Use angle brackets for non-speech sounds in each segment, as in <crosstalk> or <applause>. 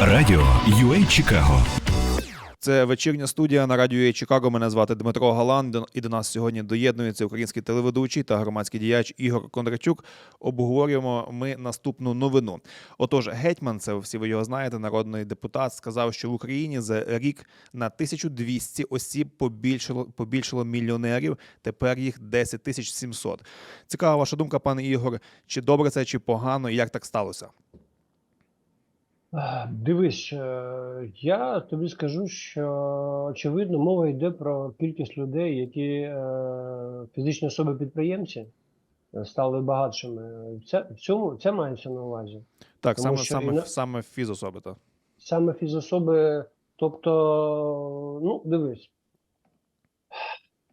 Радіо UA Чикаго. Це вечірня студія на радіо «Є Чикаго. Мене звати Дмитро Галан. І до нас сьогодні доєднується український телеведучий та громадський діяч Ігор Кондратюк. Обговорюємо ми наступну новину. Отож, гетьман, це всі ви його знаєте, народний депутат, сказав, що в Україні за рік на 1200 осіб побільшало побільшало мільйонерів. Тепер їх 10 тисяч 700. Цікава ваша думка, пане Ігор. Чи добре це, чи погано, і як так сталося? А, Дивись, е, я тобі скажу, що очевидно мова йде про кількість людей, які е, фізичні особи-підприємці е, стали багатшими. Це, в цьому це мається на увазі. Так, Тому саме саме іна- саме фізособи, так. Саме фізособи, тобто, ну, дивись,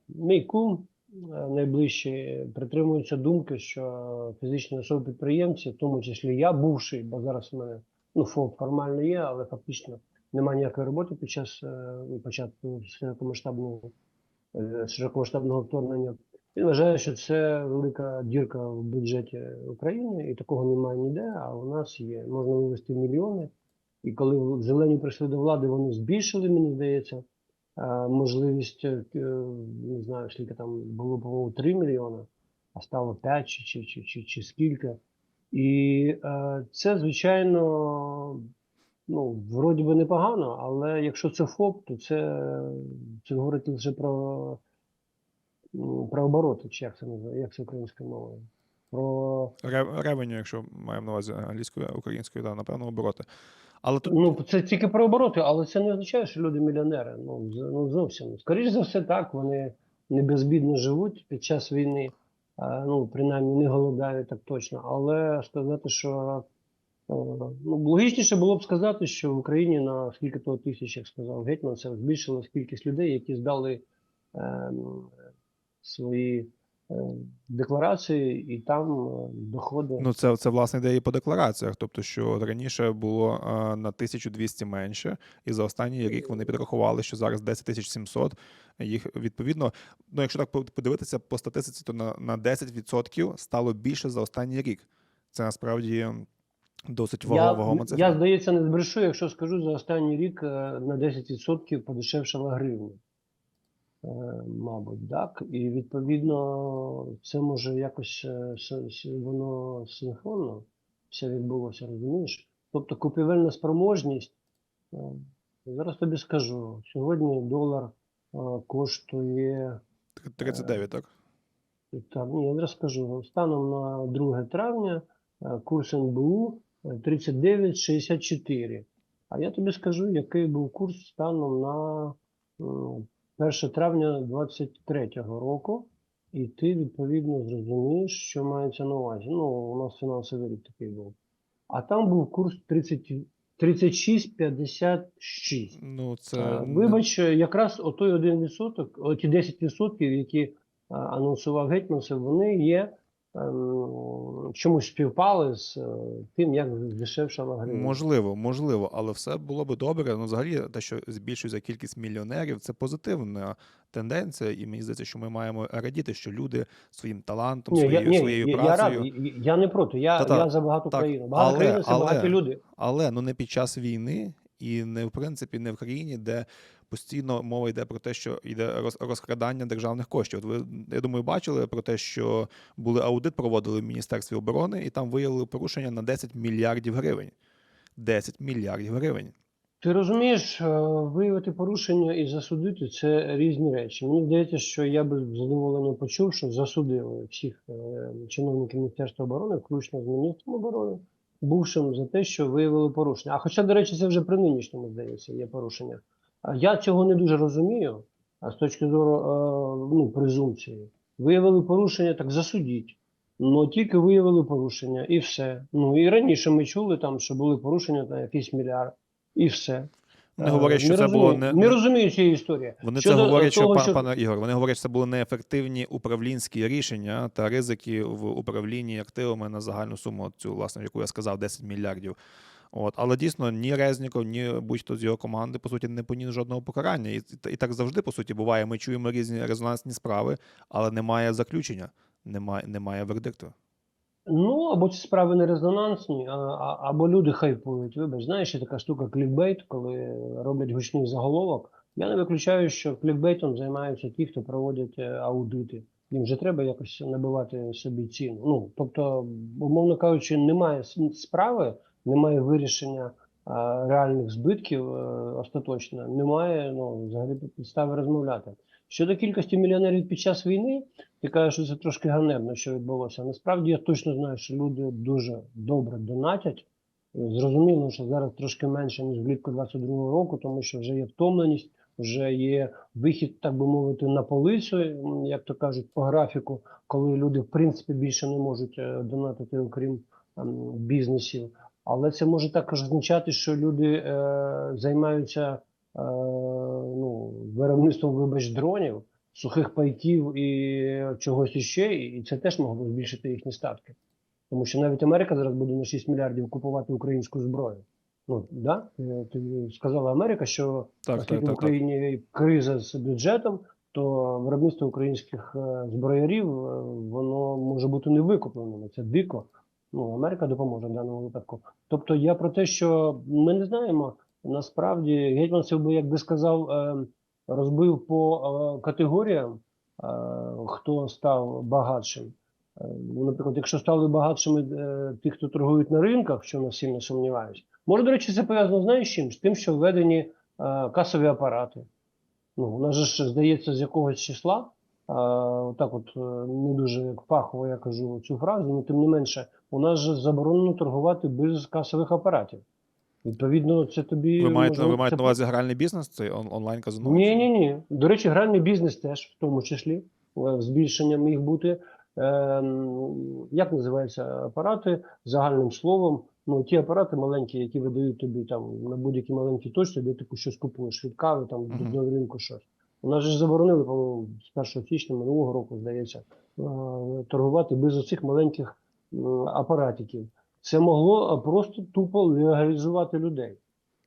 мій кум е, найближчий притримується думки, що фізичні особи-підприємці, в тому числі я, бувший, бо зараз у мене ну, ФОП формально є, але фактично немає ніякої роботи під час е, початку широкомасштабного, е, широкомасштабного вторгнення. Він вважає, що це велика дірка в бюджеті України, і такого немає ніде, а у нас є. Можна вивести мільйони. І коли зелені прийшли до влади, вони збільшили, мені здається, е, можливість, не знаю, скільки там було, по-моєму, 3 мільйони, а стало 5 чи, чи, чи, чи, чи скільки. І е, це, звичайно, ну, вроді би непогано, але якщо це ФОП, то це, це говорить лише про, про обороти, чи як це називає, як це українською мовою. Про Ре- Ревеню, якщо маємо на увазі англійською, українською, да, напевно, обороти. Але тут Ну, це тільки про обороти, але це не означає, що люди мільйонери. Ну, ну зовсім. Скоріше за все, так, вони не безбідно живуть під час війни, ну, принаймні не голодає так точно. Але сказати, що е, ну, логічніше було б сказати, що в Україні на скільки то тисяч, як сказав Гетьман, це збільшилась кількість людей, які здали ем, свої е, декларації, і там е, доходи. ну, це, це власне ідея по деклараціях. Тобто, що раніше було е, на 1200 менше, і за останній рік вони підрахували, що зараз 10 700. Їх відповідно, ну якщо так подивитися по статистиці, то на, на 10% стало більше за останній рік. Це насправді досить ваго- Я, я, здається, не збрешу, якщо скажу, за останній рік е, на 10% подешевшала гривня. Е, Мабуть, так. І відповідно це може якось е, воно синхронно все відбулося, розумієш? Тобто купівельна спроможність, е, зараз тобі скажу, сьогодні долар коштує. 39, так? Так, ні, я зараз скажу. Станом на 2 травня курс НБУ е, 39,64. А я тобі скажу, який був курс станом на 1 травня 2023 року. І ти відповідно зрозумієш, що мається на увазі. Ну, у нас фінансовий рік такий був. А там був курс 30, 36,56. Ну, це Е, Вибач, якраз отой 1%, оті 10%, які е, анонсував Гетьманцев, вони є чомусь співпали з е, тим, як здешевшала гривня. Можливо, можливо, але все було би добре. Ну, взагалі, те, що збільшується кількість мільйонерів, це позитивна тенденція, і мені здається, що ми маємо радіти, що люди своїм талантом, Ні, своєю, ні, своєю я, я працею. радий, я не проти, я, Та-та, я за багату так, країну. Багата але- країна це але- багаті люди. Але ну не під час війни, і не в принципі не в країні, де постійно мова йде про те, що йде роз- розкрадання державних коштів. От ви я думаю, бачили про те, що були аудит, проводили в міністерстві оборони, і там виявили порушення на 10 мільярдів гривень. 10 мільярдів гривень. Ти розумієш, е, виявити порушення і засудити це різні речі. Мені здається, що я би з задоволенням почув, що засудили всіх е, чиновників Міністерства оборони, включно з міністром оборони, бувшим за те, що виявили порушення. А хоча, до речі, це вже при нинішньому здається, є порушення. Я цього не дуже розумію. А з точки зору е, ну, презумпції, виявили порушення, так засудіть. Ну тільки виявили порушення, і все. Ну і раніше ми чули там, що були порушення на якийсь мільярд. І все. Вони Е, говорять, що не це було не, не розумію цієї історії. Вони Щодо, це е, говорять, що, того, пан, що- пане Ігор, вони говорять, що це були неефективні управлінські рішення та ризики в управлінні активами на загальну суму, цю, власне, яку я сказав, 10 мільярдів. От, але дійсно ні Резніков, ні будь-хто з його команди, по суті, не поніс жодного покарання. І, і так завжди, по суті, буває. Ми чуємо різні резонансні справи, але немає заключення, немає, немає вердикту. Ну, або ці справи не резонансні, а, або люди хайпують. Вибач, знаєш, є така штука клікбейт, коли роблять гучний заголовок. Я не виключаю, що клікбейтом займаються ті, хто проводять е, аудити. Їм вже треба якось набивати собі ціну. Ну, тобто, умовно кажучи, немає справи, немає вирішення реальних збитків е, остаточно, немає ну, взагалі підстави розмовляти. Щодо кількості мільйонерів під час війни, ти кажеш, що це трошки ганебно, що відбулося. Насправді я точно знаю, що люди дуже добре донатять. Зрозуміло, що зараз трошки менше, ніж влітку 22-го року, тому що вже є втомленість, вже є вихід, так би мовити, на полицю, як то кажуть, по графіку, коли люди в принципі більше не можуть е, донатити, окрім ем, бізнесів. Але це може також означати, що люди е, займаються е, ну, виробництвом, вибач, дронів, сухих пайків і чогось іще, і це теж могло збільшити їхні статки. Тому що навіть Америка зараз буде на 6 мільярдів купувати українську зброю. Ну, да? Ти, ти сказала Америка, що Так, оскільки так, в так. Україні криза з бюджетом, то виробництво українських е, зброярів е, воно може бути не викупленим. Це дико. Ну, Америка допоможе в даному випадку. Тобто я про те, що ми не знаємо, насправді Гетьманцев би, як би сказав, е, розбив по е, категоріям, е, хто став багатшим. Ну, наприклад, якщо стали багатшими ті, хто торгують на ринках, що я сильно сумніваюсь. Може, до речі, це пов'язано знаєш з чим? З тим, що введені касові апарати. Ну, у нас же здається, з якогось числа, так от е, не дуже як фахово я кажу цю фразу, але тим не менше, у нас же заборонено торгувати без касових апаратів. Відповідно, це тобі Ви маєте, можливо, ви маєте це на увазі гральний бізнес, цей онлайн-казино? ні, ні, ні. До речі, гральний бізнес теж, в тому числі, е, збільшення міг бути. Ем, як називаються апарати загальним словом? Ну, ті апарати маленькі, які видають тобі там на будь-якій маленькій точці, де ти щось купуєш від кави, там Мгм. до ринку щось. У нас же заборонили, по-моєму, з 1 січня минулого року, здається, е, торгувати без оцих маленьких апаратиків. Це могло просто тупо легалізувати людей.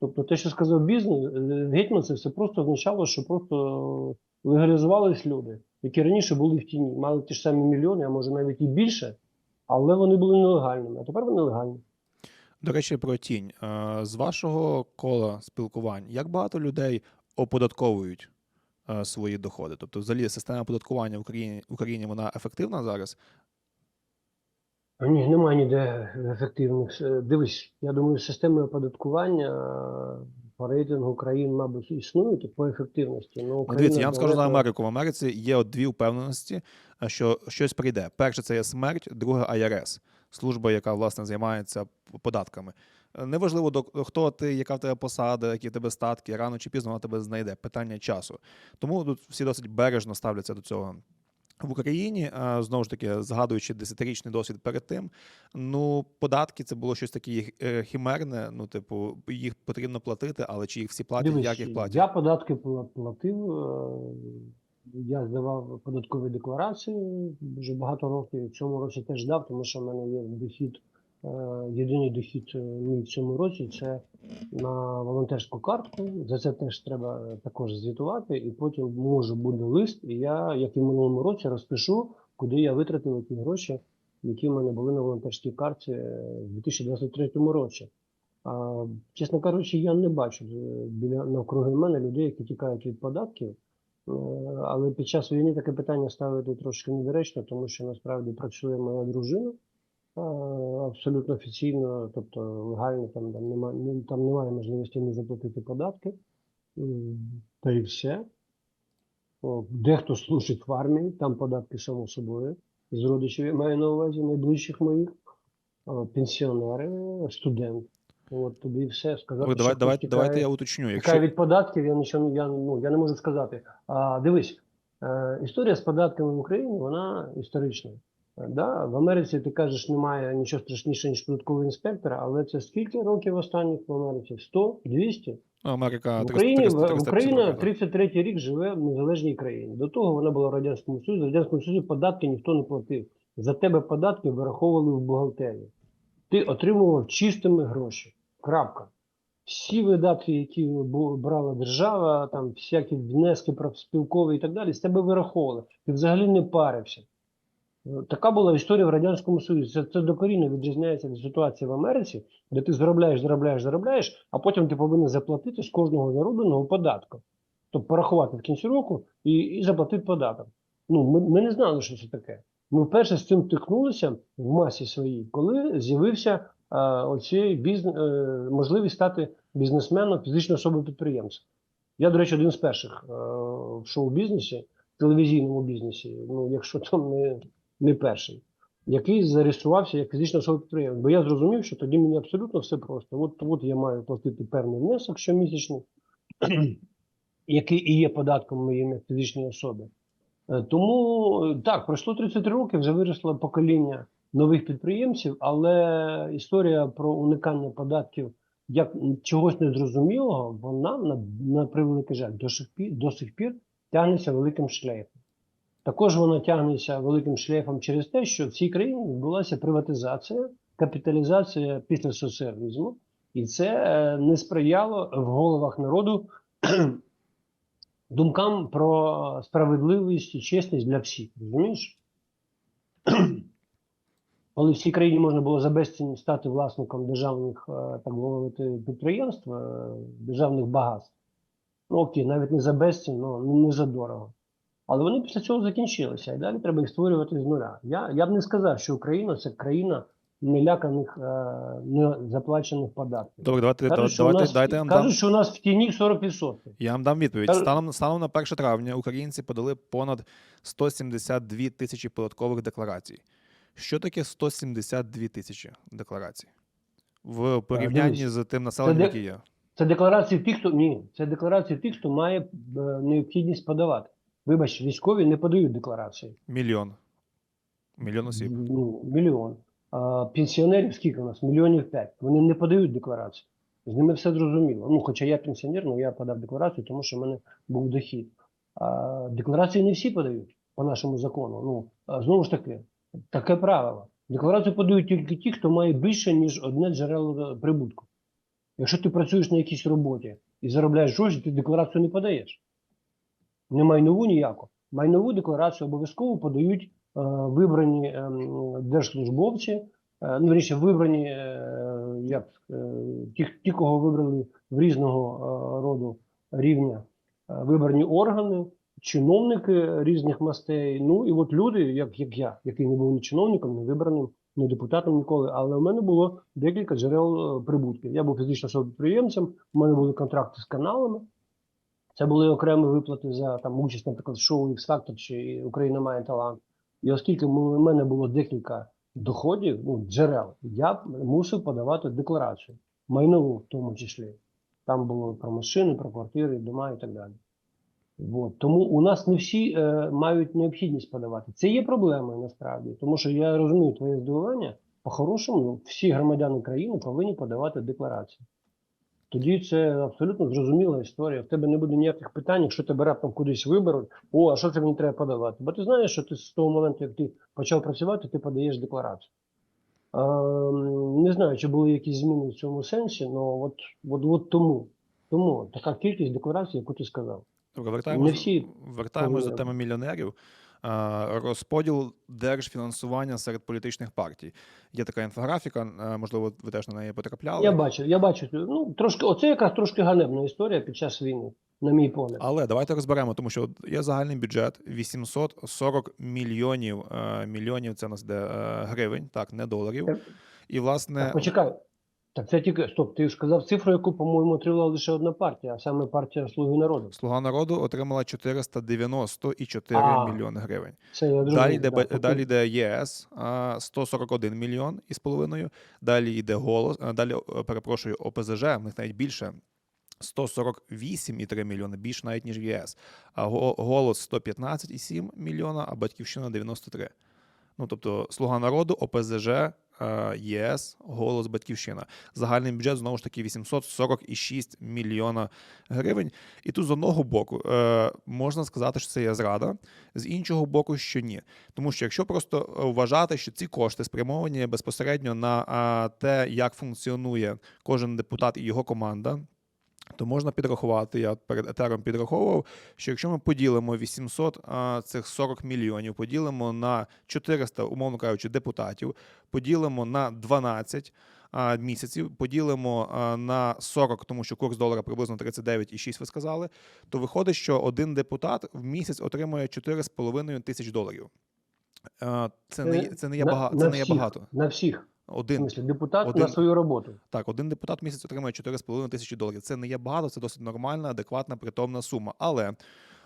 Тобто те, що сказав бізнес, е, гетьманцев, це просто означало, що просто легалізувались люди, які раніше були в тіні, мали ті ж самі мільйони, а може навіть і більше, але вони були нелегальними, а тепер вони легальні. До речі, про тінь. Е, З вашого кола спілкувань, як багато людей оподатковують свої доходи? Тобто, взагалі, система оподаткування в Україні, в Україні вона ефективна зараз? Ні, немає ніде ефективних. Е, Дивись, я думаю, системи оподаткування е, по рейтингу країн, мабуть, існують по ефективності. Ну, Україна Дивіться, я вам скажу за Америку. В Америці є от дві впевненості, е, що щось прийде. Перше, це є смерть, друге IRS, служба, яка власне займається податками. Е, Неважливо, до хто ти, яка в тебе посада, які в тебе статки, рано чи пізно вона тебе знайде. Питання часу. Тому тут всі досить бережно ставляться до цього. В Україні е, знову ж таки, згадуючи десятирічний досвід перед тим, ну податки це було щось таке е, хімерне. Ну, типу, їх потрібно платити, але чи їх всі платять, Дивись, як їх платять? Я податки платив. е, Я здавав податкові декларації дуже багато років. В цьому році теж дав, тому що в мене є дохід, е, єдиний дохід е, мій в цьому році це на волонтерську картку. За це теж треба е, також звітувати, і потім може буде лист, і я, як і в минулому році, розпишу, куди я витратив ті гроші, які в мене були на волонтерській карті е, в 2023 році. А, чесно кажучи, я не бачу е, біля навкруги мене людей, які тікають від податків. Е, Але під час війни таке питання ставити трошки недоречно, тому що насправді працює моя дружина абсолютно офіційно, тобто легально, там, там, немає, там немає можливості не заплатити податки. Та і все. Дехто служить в армії, там податки само собою. З родичів я маю на увазі найближчих моїх, пенсіонери, студенти. От тобі все сказати. Ви, що давай, хтось давайте, давайте я уточню. Тікає Якщо від податків, я нічого я, ну, я не можу сказати. А, дивись, е, історія з податками в Україні, вона історична. Да? В Америці ти кажеш, немає нічого страшнішого, ніж податковий інспектор, але це скільки років останніх в Америці? 100? 200? ну, Америка В Україні 300, в 350 Україна років, так. 33 рік живе в незалежній країні. До того вона була в Радянському Союзі. В Радянському Союзі податки ніхто не платив. За тебе податки вираховували в бухгалтерії. Ти отримував чистими гроші. Крапка. Всі видатки, які брала держава, там всякі внески профспілкові і так далі, з тебе вираховували. Ти взагалі не парився. Така була історія в Радянському Союзі. Це, це докорінно відрізняється від ситуації в Америці, де ти заробляєш, заробляєш, заробляєш, а потім ти повинен заплатити з кожного заробленого податку. Тобто порахувати в кінці року і, і заплатити податок. Ну, ми, ми не знали, що це таке. Ми вперше з цим тикнулися в масі своїй, коли з'явився е, оцей бізнес, е, можливість стати бізнесменом, фізичною особою підприємцем. Я, до речі, один з перших е, в шоу-бізнесі, телевізійному бізнесі, ну, якщо там не, не перший, який зареєструвався як фізична особа підприємець. Бо я зрозумів, що тоді мені абсолютно все просто. От, от я маю платити певний внесок щомісячний, <clears throat> який і є податком моєї як фізичної особи. Е, Тому е, так, пройшло 33 роки, вже виросло покоління нових підприємців, але історія про уникання податків як чогось незрозумілого, вона на, на превеликий жаль до сих пір, до сих пір тягнеться великим шлейфом. Також вона тягнеться великим шлейфом через те, що в цій країні відбулася приватизація, капіталізація після соціалізму, і це е, не сприяло в головах народу <clears throat> думкам про справедливість і чесність для всіх. Розумієш? <clears throat> Коли в цій країні можна було за безцінь стати власником державних, е, так мовити, підприємств, е, державних багатств, ну окей, навіть не за безцінь, ну не за дорого. Але вони після цього закінчилися, і далі треба їх створювати з нуля. Я, я б не сказав, що Україна це країна неляканих, е, незаплачених податків. Добре, давайте, Кажуть, що давайте нас, дайте я вам кажуть, дам. що у нас в тіні 40%. Я вам дам відповідь. Кажуть- Станом, станом на 1 травня українці подали понад 172 тисячі податкових декларацій. Що таке 172 тисячі декларацій? В порівнянні дивись, з тим населенням, де- яке є. Це декларації тих, хто ні, це декларації тих, хто має е, необхідність подавати. Вибач, військові не подають декларації. Мільйон. Мільйон осіб. Ну, мільйон. А пенсіонерів скільки у нас? Мільйонів п'ять. Вони не подають декларації. З ними все зрозуміло. Ну, хоча я пенсіонер, але я подав декларацію, тому що в мене був дохід. А декларації не всі подають по нашому закону. Ну, а знову ж таки, таке правило. Декларацію подають тільки ті, хто має більше, ніж одне джерело прибутку. Якщо ти працюєш на якійсь роботі і заробляєш гроші, ти декларацію не подаєш. Не майнову ніяку. Майнову декларацію обов'язково подають е, вибрані ем, держслужбовці, е, ну, вірніше, вибрані е, як, е, ті, ті, кого вибрали в різного е, роду рівня, е, вибрані органи, чиновники різних мастей. Ну і от люди, як, як я, який не був ні чиновником, ні вибраним, ні депутатом ніколи, але в мене було декілька джерел е, прибутків. Я був фізично підприємцем, у мене були контракти з каналами. Це були окремі виплати за там участь, наприклад, в шоу X Factor чи Україна має талант. І оскільки у мене було декілька доходів, ну, джерел, я мусив подавати декларацію, майнову в тому числі. Там було про машини, про квартири, дома і так далі. От. Тому у нас не всі е, мають необхідність подавати. Це є проблемою насправді, тому що я розумію твоє здивування. По-хорошому, всі громадяни країни повинні подавати декларацію. Тоді це абсолютно зрозуміла історія. В тебе не буде ніяких питань, якщо тебе раптом кудись виберуть. О, а що це мені треба подавати? Бо ти знаєш, що ти з того моменту, як ти почав працювати, ти подаєш декларацію. Е, не знаю, чи були якісь зміни в цьому сенсі, але от, от, от тому, тому така кількість декларацій, яку ти сказав. Не вертаємось, всі вертаємось до теми мільйонерів. А, Розподіл держфінансування серед політичних партій. Є така інфографіка, можливо, ви теж на неї потрапляли. Я бачу, я бачу. Ну, трошки, оце якраз трошки ганебна історія під час війни, на мій погляд. Але давайте розберемо, тому що є загальний бюджет 840 мільйонів. е, Мільйонів це нас де е, гривень, так, не доларів. І власне Так, почекай. Так це тільки стоп. Ти сказав цифру, яку, по-моєму, отримала лише одна партія, а саме партія Слуги народу. Слуга народу отримала 494 А. мільйони гривень. Це я Далі йде, да. Б- далі йде ЄС а, 141 мільйон із половиною. Далі йде голос. а, Далі е, перепрошую ОПЗЖ, в них навіть більше. 148,3 мільйони, більше навіть ніж в ЄС. А го- голос 115,7 мільйона, а батьківщина 93. Ну тобто Слуга народу, ОПЗЖ, ЄС, голос Батьківщина. Загальний бюджет знову ж таки 846 мільйона гривень. І тут з одного боку е, можна сказати, що це є зрада, з іншого боку, що ні. Тому що якщо просто вважати, що ці кошти спрямовані безпосередньо на те, як функціонує кожен депутат і його команда. То можна підрахувати. Я перед етером підраховував, що якщо ми поділимо 800 а, цих 40 мільйонів, поділимо на 400, умовно кажучи, депутатів, поділимо на 12 а, місяців, поділимо а, на 40, тому що курс долара приблизно 39,6 ви сказали, то виходить, що один депутат в місяць отримує 4,5 тисяч доларів. А, Це не, це не є багато. Це не є багато. На всіх. Один смислі, депутат один- на свою роботу. так, один депутат в місяць отримує 4,5 тисячі доларів. Це не є багато, це досить нормальна, адекватна, притомна сума. Але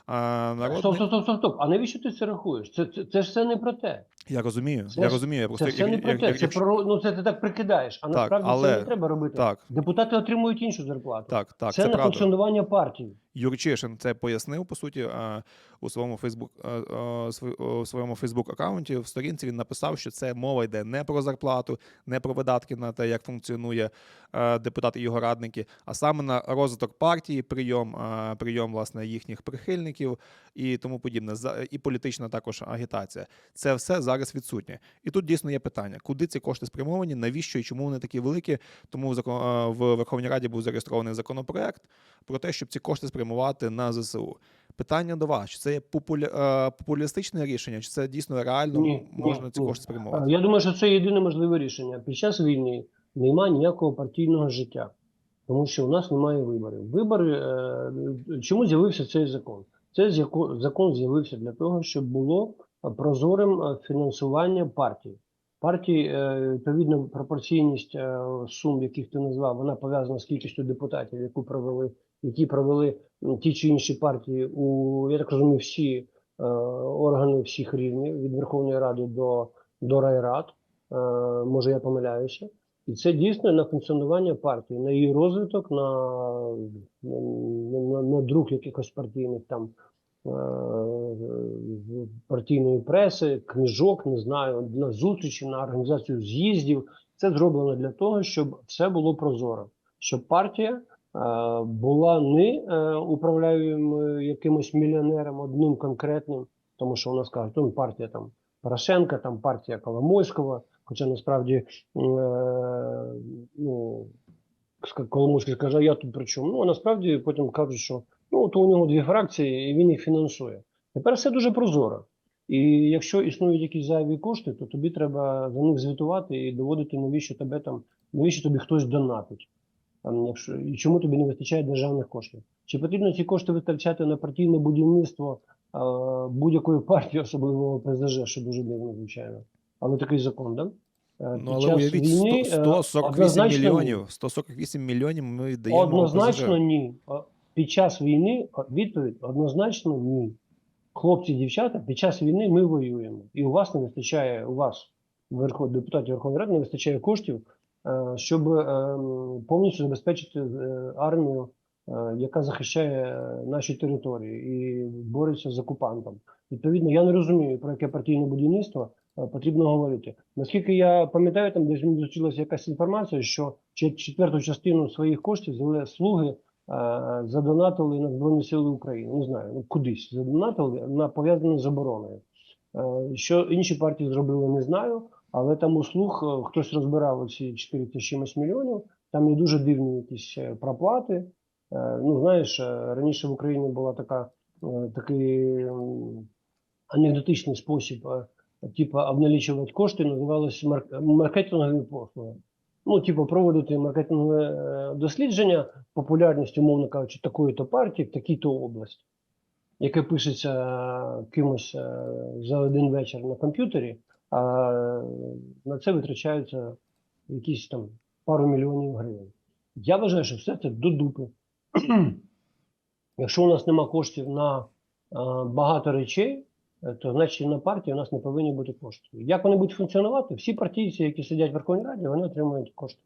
а, народ Стоп, стоп, стоп, стоп, стоп. А навіщо ти це рахуєш? Це, це, це ж все не про те. я розумію. Це я ж- розумію. Я просто Це все як- не про як- те. як- Це якщо- про ну це ти так прикидаєш. А Так, насправді але- це не треба робити. так, Депутати отримують іншу зарплату. так, так, це, це на правда. функціонування партії. Юрчишин це пояснив по суті у своєму Фейсбук а, св- у своєму Фейсбук аккаунті. В сторінці він написав, що це мова йде не про зарплату, не про видатки на те, як функціонує депутат і його радники, а саме на розвиток партії, прийом, прийом власне їхніх прихильників і тому подібне. І політична також агітація. Це все зараз відсутнє. І тут дійсно є питання, куди ці кошти спрямовані, навіщо і чому вони такі великі. Тому в Верховній Раді був зареєстрований законопроект про те, щоб ці кошти спрямувати на ЗСУ. Питання до вас: чи це є популя... е, популістичне рішення, чи це дійсно реально Ні, можна ні, ці кошти спрямувати? Я думаю, що це єдине можливе рішення. Під час війни немає ніякого партійного життя, тому що у нас немає виборів. Вибори е, чому з'явився цей закон? Цей закон з'явився для того, щоб було прозорим е, фінансування партій. Партії, е, відповідно, пропорційність е, сум, яких ти назвав, вона пов'язана з кількістю депутатів, яку провели, які провели ті чи інші партії у, я так розумію, всі е, органи всіх рівнів від Верховної Ради до, до райрад. Е, може, я помиляюся. І це дійсно на функціонування партії, на її розвиток, на, на, на, друг якихось партійних там е, партійної преси, книжок, не знаю, на зустрічі, на організацію з'їздів. Це зроблено для того, щоб все було прозоро, щоб партія була не е, управляємою якимось мільйонером одним конкретним, тому що у нас кажуть, там партія там Порошенка, там партія Коломойського, хоча насправді е, ну, Коломойський каже, я тут при чому? Ну, а насправді потім кажуть, що ну, то у нього дві фракції, і він їх фінансує. Тепер все дуже прозоро. І якщо існують якісь зайві кошти, то тобі треба за них звітувати і доводити, навіщо тебе там, навіщо тобі хтось донатить. Якщо, і чому тобі не вистачає державних коштів? Чи потрібно ці кошти витрачати на партійне будівництво е, будь-якої партії, особливо ПЗЖ, що дуже дивно, звичайно. Але такий закон, да? Е, Ну але уявіть, війни, 100, е, 148 мільйонів. 148 мільйонів ми віддаємо. Однозначно ОПЗЖ. ні. Під час війни відповідь однозначно ні. Хлопці, дівчата, під час війни ми воюємо. І у вас не вистачає, у вас, депутатів Верховної Ради, не вистачає коштів, щоб е, повністю забезпечити е, армію, е, яка захищає е, наші території і бореться з окупантом. Відповідно, я не розумію, про яке партійне будівництво е, потрібно говорити. Наскільки я пам'ятаю, там десь зустрілася якась інформація, що чет- четверту частину своїх коштів слуги е, задонатили на Збройні Сили України. Не знаю, ну кудись задонатили на пов'язане з обороною. Е, Що інші партії зробили, не знаю. Але там у слуг е, хтось розбирав ці 4 з чимось мільйонів. Там є дуже дивні якісь е, проплати. Е, Ну, знаєш, раніше в Україні була така такий анекдотичний спосіб, типу, обналічувати кошти, називалось мар- маркетингові послуги. Ну, типу, проводити маркетингове дослідження, популярність, умовно кажучи, такої-то партії в такій-то області, яке пишеться кимось за один вечір на комп'ютері, а на це витрачаються якісь там пару мільйонів гривень. Я вважаю, що все це до дупи. <clears throat> Якщо у нас нема коштів на е, багато речей, то значить на партії у нас не повинні бути кошти. Як вони будуть функціонувати? Всі партійці, які сидять в Верховній Раді, вони отримують кошти.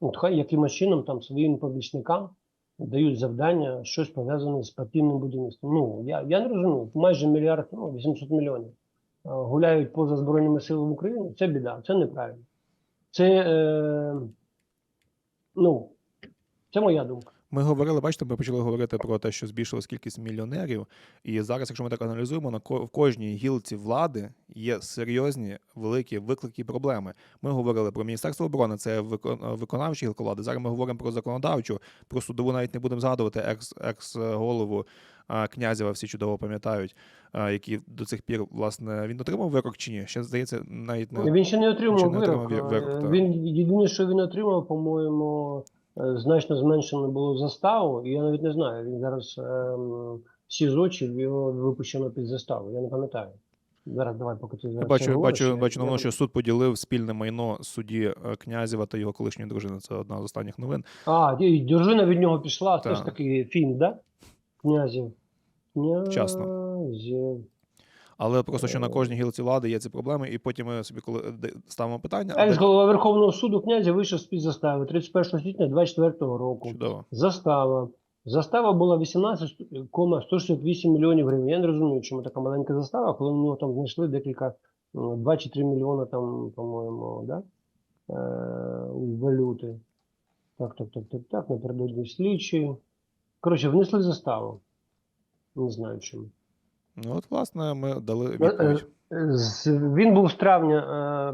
От хай якимось чином там своїм помічникам дають завдання, щось пов'язане з партійним будівництвом. Ну, я, я не розумію, майже мільярд, ну, 800 мільйонів гуляють поза Збройними силами України, це біда, це неправильно. Це, е, ну, це моя думка. Ми говорили, бачите, ми почали говорити про те, що збільшилась кількість мільйонерів. І зараз, якщо ми так аналізуємо, на в кожній гілці влади є серйозні великі виклики і проблеми. Ми говорили про Міністерство оборони, це викон- виконавча гілка влади. Зараз ми говоримо про законодавчу, про судову навіть не будемо згадувати екс, екс-голову а, Князєва, всі чудово пам'ятають, який до цих пір, власне, він отримав вирок чи ні? Ще здається, навіть не Він ще не отримав ще не вирок. отримав вирок. Він єдине, що він отримав, по-моєму, е, значно зменшено було заставу. І я навіть не знаю. Він зараз ем, всі з очі його випущено під заставу. Я не пам'ятаю. Зараз давай, поки ти зараз бачу, бачу, бачу новину, що суд поділив спільне майно судді е, Князєва та його колишньої дружини. Це одна з останніх новин. А, дружина від нього пішла, це ж такий фільм, да? Князів. Вчасно. Князів. Але просто що на Е. кожній гілці влади є ці проблеми, і потім ми собі коли ставимо питання, Екс голова Верховного суду князя вийшов з під застави 31 січня 24 року. чудово. Застава. Застава була 18,168 мільйонів гривень. Я не розумію, чому така маленька застава, коли в нього там знайшли декілька, м, 2 чи 3 мільйони там, по-моєму, да? е, валюти. Так, так, так, так, так, напередодні слідчі. Коротше, внесли заставу. Не знаю чому. Ну от, власне, ми дали Е, відповідь. е, Він був з травня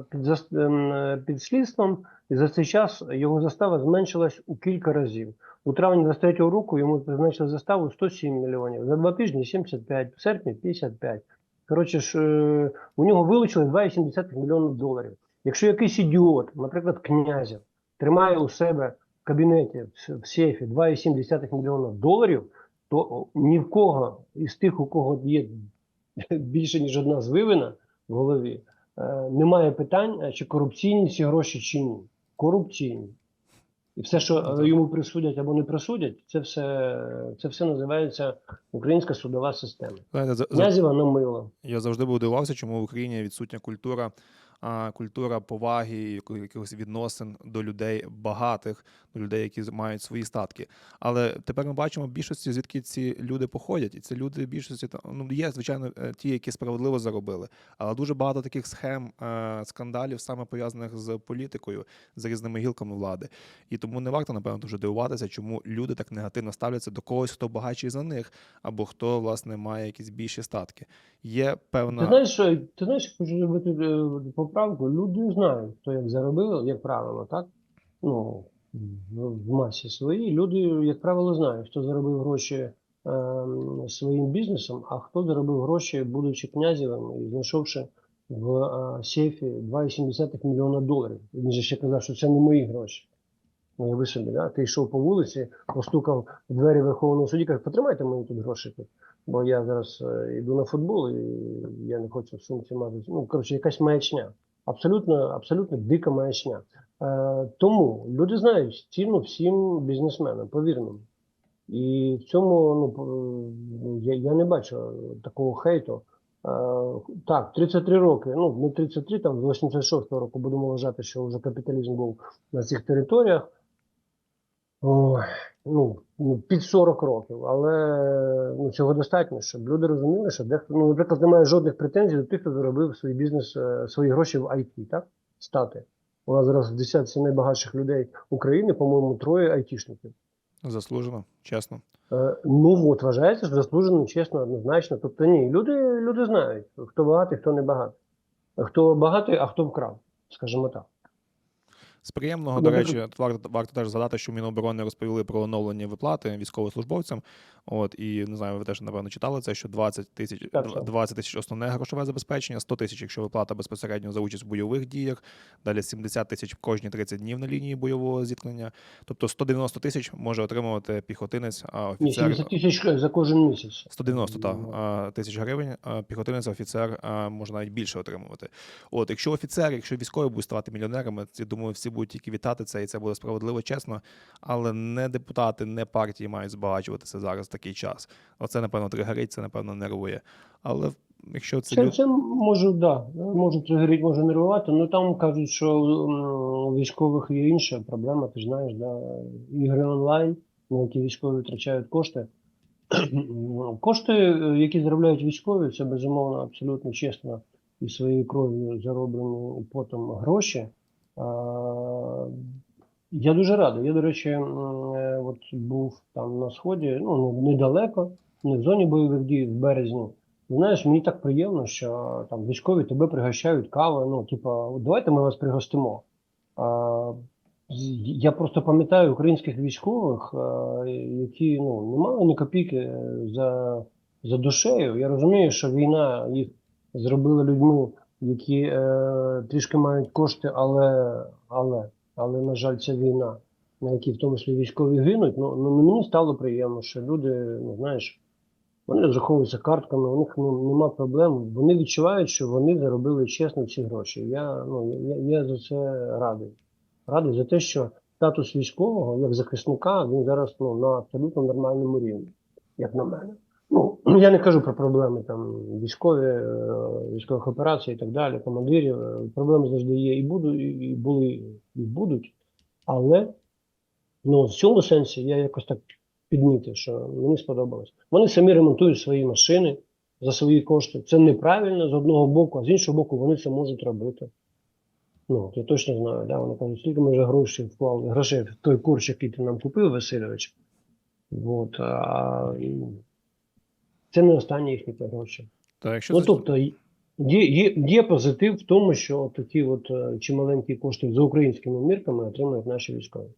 е, під, під слідством, і за цей час його застава зменшилась у кілька разів. У травні 23-го року йому зменшили заставу 107 мільйонів, за два тижні 75, в серпні 55. Коротше ж, у нього вилучили 2,7 мільйонів доларів. Якщо якийсь ідіот, наприклад, князів, тримає у себе кабінеті в сейфі 2,7 мільйона доларів, то ні в кого із тих, у кого є <laughs> більше ніж одна звивина в голові, е, немає питань, чи корупційні ці гроші чи ні. Корупційні. І все, що е, йому присудять або не присудять, це все, це все називається українська судова система. Знаєте, за- за- Князєва на мило. Я завжди був дивувався, чому в Україні відсутня культура, культура поваги, якихось відносин до людей багатих, до людей, які мають свої статки. Але тепер ми бачимо в більшості, звідки ці люди походять, і ці люди в більшості ну є звичайно е, ті, які справедливо заробили. Але дуже багато таких схем, е, скандалів, саме пов'язаних з політикою, з різними гілками влади. І тому не варто напевно дуже дивуватися, чому люди так негативно ставляться до когось, хто багатший за них, або хто власне має якісь більші статки. Є певна Ти знаєш, ти знаєш, хочу зробити е, поправку. Люди знають, хто як заробив, як правило, так? Ну, в, масі своїй. Люди, як правило, знають, хто заробив гроші ем, своїм бізнесом, а хто заробив гроші, будучи князевим і знайшовши в е, сейфі 2,7 мільйона доларів. Він же ще казав, що це не мої гроші. Ну, уяви собі, да? ти йшов по вулиці, постукав в двері Верховного суді, каже, потримайте мені тут гроші бо я зараз е, йду на футбол і я не хочу в сумці мати. Ну, коротше, якась маячня. Абсолютно, абсолютно дика маячня. Е, тому люди знають ціну всім бізнесменам, повірно. І в цьому ну, я, я не бачу такого хейту. Е, так, 33 роки, ну не 33, там з 86-го року будемо вважати, що вже капіталізм був на цих територіях. Ну, ну, під 40 років, але ну, цього достатньо, щоб люди розуміли, що дехто, ну, наприклад, немає жодних претензій до тих, хто заробив свій бізнес, е, свої гроші в IT, так? Стати. У нас зараз в десятці найбагатших людей України, по-моєму, троє айтішників. заслужено, чесно. Е, ну, от, вважається, що заслужено, чесно, однозначно. Тобто ні, люди, люди знають, хто багатий, хто не багатий. Хто багатий, а хто вкрав, скажімо так. З приємного, до речі, варто, варто теж згадати, що Міноборони розповіли про оновлення виплати військовослужбовцям. От і не знаю, ви теж напевно читали це, що 20 тисяч Так, так. 20 тисяч основне грошове забезпечення, 100 тисяч, якщо виплата безпосередньо за участь в бойових діях, далі 70 тисяч кожні 30 днів на лінії бойового зіткнення. Тобто 190 тисяч може отримувати піхотинець, а Ні, офіцер 70 тисяч за кожен місяць. 190 та, Ну, тисяч гривень, а піхотинець, офіцер може навіть більше отримувати. От, якщо офіцер, якщо військові будуть ставати мільйонерами, я думаю, всі будуть тільки вітати це, і це буде справедливо, чесно. Але не депутати, не партії мають збагачуватися зараз в такий час. Оце, напевно, тригерить, це, напевно, нервує. Але якщо це, Це, це може, да, може тригерить, може нервувати. Ну там кажуть, що у військових є інша проблема, ти ж знаєш, да, ігри онлайн, на які військові втрачають кошти. <clears throat> Кошти, які заробляють військові, це безумовно абсолютно чесно і своєю кров'ю зароблені і потім гроші. А, Я дуже радий. Я, до речі, е, от був там на сході, ну недалеко, не в зоні бойових дій в березні. Знаєш, мені так приємно, що там військові тебе пригощають кавою. Ну, типа, давайте ми вас пригостимо. А, я просто пам'ятаю українських військових, е, які ну, не мали ні копійки е, за, за душею. Я розумію, що війна їх зробила людьми, які е, трішки мають кошти, але, але, але, на жаль, це війна, на якій в тому числі військові гинуть. Ну, ну мені стало приємно, що люди, ну знаєш, вони розраховуються картками, у них ну, нема проблем. Вони відчувають, що вони заробили чесно ці гроші. Я, ну, я, я за це радий. Радий за те, що статус військового як захисника він зараз ну, на абсолютно нормальному рівні, як на мене. Ну, я не кажу про проблеми там військові, е, військових операцій і так далі, командирів. Е, Проблеми завжди є і будуть, і були, і будуть. Але ну, в цьому сенсі я якось так підмітив, що мені сподобалось. Вони самі ремонтують свої машини за свої кошти. Це неправильно з одного боку, а з іншого боку, вони це можуть робити. Ну, я точно знаю, да? вони кажуть, скільки ми вже грошей вклали, грошей в той курс, який ти нам купив, Васильович. От, а, це не останні їхні гроші. Так, якщо Ну, це- тобто, є, є, є позитив в тому, що такі от е, чималенькі кошти за українськими мірками отримують наші військові.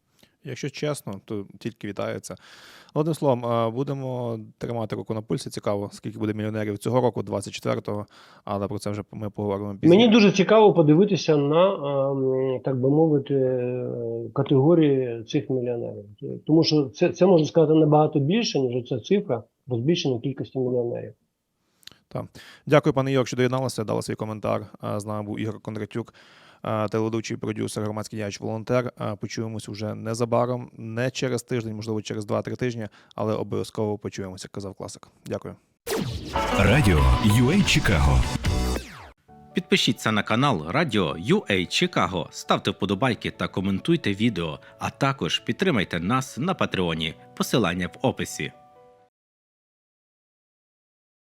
Якщо чесно, то тільки вітається. Одним словом, е, будемо тримати руку на пульсі. Цікаво, скільки буде мільйонерів цього року, 24-го, але про це вже ми поговоримо пізніше. Мені дуже цікаво подивитися на, ем, так би мовити, е, категорії цих мільйонерів. Тому що це, це можна сказати набагато більше, ніж ця цифра про збільшення кількості мільйонерів. Дякую, пане Ігор, що доєдналися, дали свій коментар. Е, З нами був Ігор Кондратюк, телеведучий продюсер, громадський діяч, волонтер. Почуємось уже незабаром, не через тиждень, можливо, через 2-3 тижні, але обов'язково почуємося, як казав класик. Дякую. Радіо UA Чикаго. Підпишіться на канал Радіо UA Чикаго, ставте вподобайки та коментуйте відео, а також підтримайте нас на Патреоні. Посилання в описі.